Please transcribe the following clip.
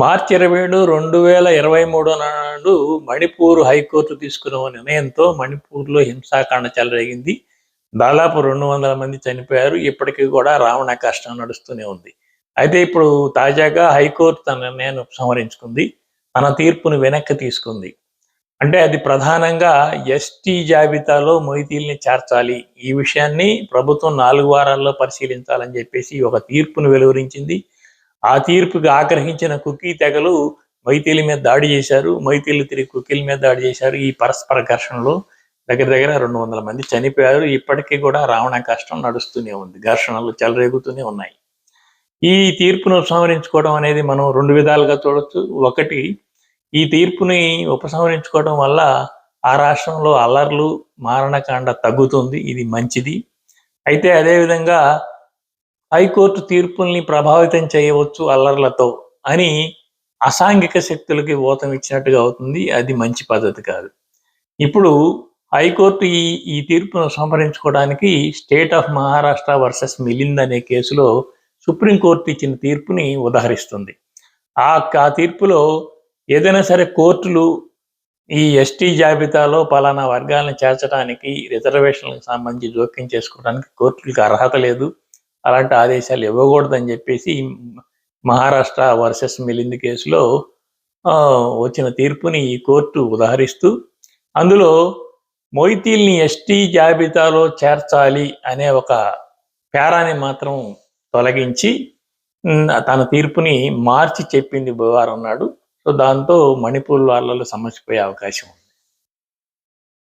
మార్చి ఇరవై ఏడు రెండు వేల ఇరవై మూడు నాడు మణిపూర్ హైకోర్టు తీసుకున్న ఓ నిర్ణయంతో మణిపూర్లో హింసాకాండ చెలరేగింది. దాదాపు రెండు వందల మంది చనిపోయారు. ఇప్పటికీ కూడా రావణ కష్టం నడుస్తూనే ఉంది. అయితే ఇప్పుడు తాజాగా హైకోర్టు తన నిర్ణయాన్ని ఉపసంహరించుకుంది. తన తీర్పును వెనక్కి తీసుకుంది. అంటే అది ప్రధానంగా ఎస్టీ జాబితాలో మొయితీల్ని చేర్చాలి. ఈ విషయాన్ని ప్రభుత్వం నాలుగు వారాల్లో పరిశీలించాలని చెప్పేసి ఒక తీర్పును వెలువరించింది. ఆ తీర్పుకి ఆగ్రహించిన కుకీ తెగలు మైతీల మీద దాడి చేశారు. మైతీలు తిరిగి కుకీల మీద దాడి చేశారు. ఈ పరస్పర ఘర్షణలో దగ్గర దగ్గర రెండు వందల మంది చనిపోయారు. ఇప్పటికీ కూడా రావణ కష్టం నడుస్తూనే ఉంది. ఘర్షణలు చెలరేగుతూనే ఉన్నాయి. ఈ తీర్పును ఉపసంహరించుకోవడం అనేది మనం రెండు విధాలుగా చూడొచ్చు. ఒకటి ఈ తీర్పుని ఉపసంహరించుకోవడం వల్ల ఆ రాష్ట్రంలో అల్లర్లు మారణకాండ తగ్గుతుంది. ఇది మంచిది. అయితే అదేవిధంగా హైకోర్టు తీర్పుల్ని ప్రభావితం చేయవచ్చు అల్లర్లతో అని అసాంఘిక శక్తులకి ఓతం ఇచ్చినట్టుగా అవుతుంది. అది మంచి పద్ధతి కాదు. ఇప్పుడు హైకోర్టు ఈ ఈ తీర్పును సంహరించుకోవడానికి state of Maharashtra versus Milind అనే కేసులో సుప్రీంకోర్టు ఇచ్చిన తీర్పుని ఉదహరిస్తుంది. ఆ ఆ తీర్పులో ఏదైనా సరే కోర్టులు ఈ ఎస్టీ జాబితాలో పలానా వర్గాలను చేర్చడానికి రిజర్వేషన్లకు సంబంధించి జోక్యం చేసుకోవడానికి కోర్టులకు అర్హత లేదు. అలాంటి ఆదేశాలు ఇవ్వకూడదని చెప్పేసి మహారాష్ట్ర వర్సెస్ మిలింద్ కేసులో వచ్చిన తీర్పుని ఈ కోర్టు ఉదహరిస్తూ అందులో మొయితీల్ని ఎస్టీ జాబితాలో చేర్చాలి అనే ఒక పేరాని మాత్రం తొలగించి తన తీర్పుని మార్చి చెప్పింది బుధవారం నాడు. సో దాంతో మణిపూర్ వాళ్ళలో సమస్యపోయే అవకాశం ఉంది.